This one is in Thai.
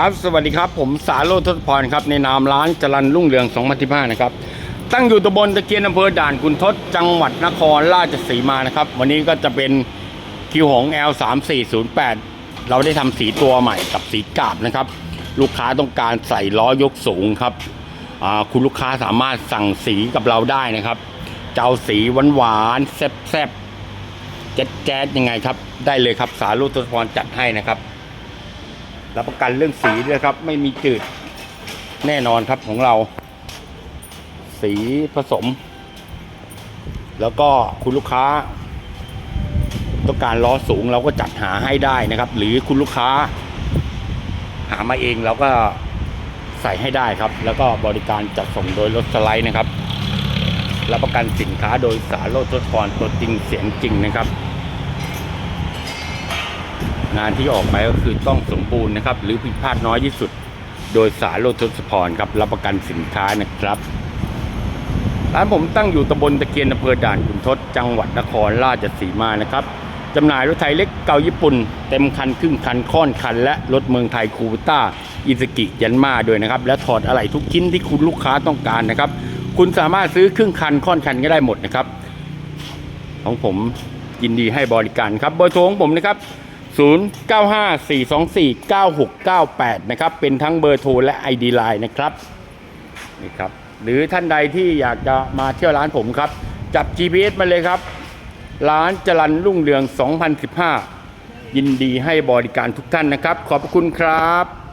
ครับสวัสดีครับ ผมสาโรจน์ทศพรครับในนามร้านจรันรุ่งเรือง2015นะครับ ตั้งอยู่ตำบลตะเกียนอำเภอด่านคุณทศจังหวัดนครราชสีมานะครับ วันนี้ก็จะเป็นคิวของ L3408 เราได้ทำสีตัวใหม่กับสีกาบนะครับ ลูกค้าต้องการใส่ล้อยกสูงครับคุณลูกค้าสามารถสั่งสีกับเราได้นะครับเจะเอาสีหวานๆแซ่บๆแจ๊ดๆยังไงครับ ได้เลยครับสาโรจน์ทศพรจัดให้นะครับ รับประกันเรื่องสีด้วยครับ ไม่มีจืดแน่นอนครับของเรา สีผสม แล้วก็คุณลูกค้า ต้องการล้อสูงเราก็จัดหาให้ได้นะครับ หรือคุณลูกค้า หามาเองเราก็ใส่ให้ได้ครับ แล้วก็บริการจัดส่งโดยรถสไลด์นะครับรับประกันสินค้าโดยสารโลดทศพรตัวจริงเสียงจริงนะครับ งานที่ออกมาก็คือต้องสมบูรณ์นะครับ หรือผิดพลาดน้อยที่สุด โดยสารโลดทศพรครับรับประกันสินค้านะครับร้านผมตั้งอยู่ตำบลตะเกียนอำเภอด่านขุนทดจังหวัดนครราชสีมานะครับจำหน่ายรถไทยเล็กเก่าญี่ปุ่น เต็มคันครึ่งคันค่อนคัน และรถเมืองไทยคูต้าอิสกิยันมาด้วยนะครับ และถอดอะไหล่ทุกชิ้นที่คุณลูกค้าต้องการนะครับ คุณสามารถซื้อครึ่งคันค่อนคันก็ได้หมดนะครับ ของผมยินดีให้บริการครับเบอร์โทรของผมนะครับ 0954249698 นะครับ เป็นทั้งเบอร์โทรและ ID Line นะครับนี่ครับ หรือท่านใดที่อยากจะมาเที่ยวร้านผมครับ จับ GPS มาเลยครับ ร้านจรันรุ่งเรือง 2015 ยินดีให้บริการทุกท่านนะครับ ขอบพระคุณครับ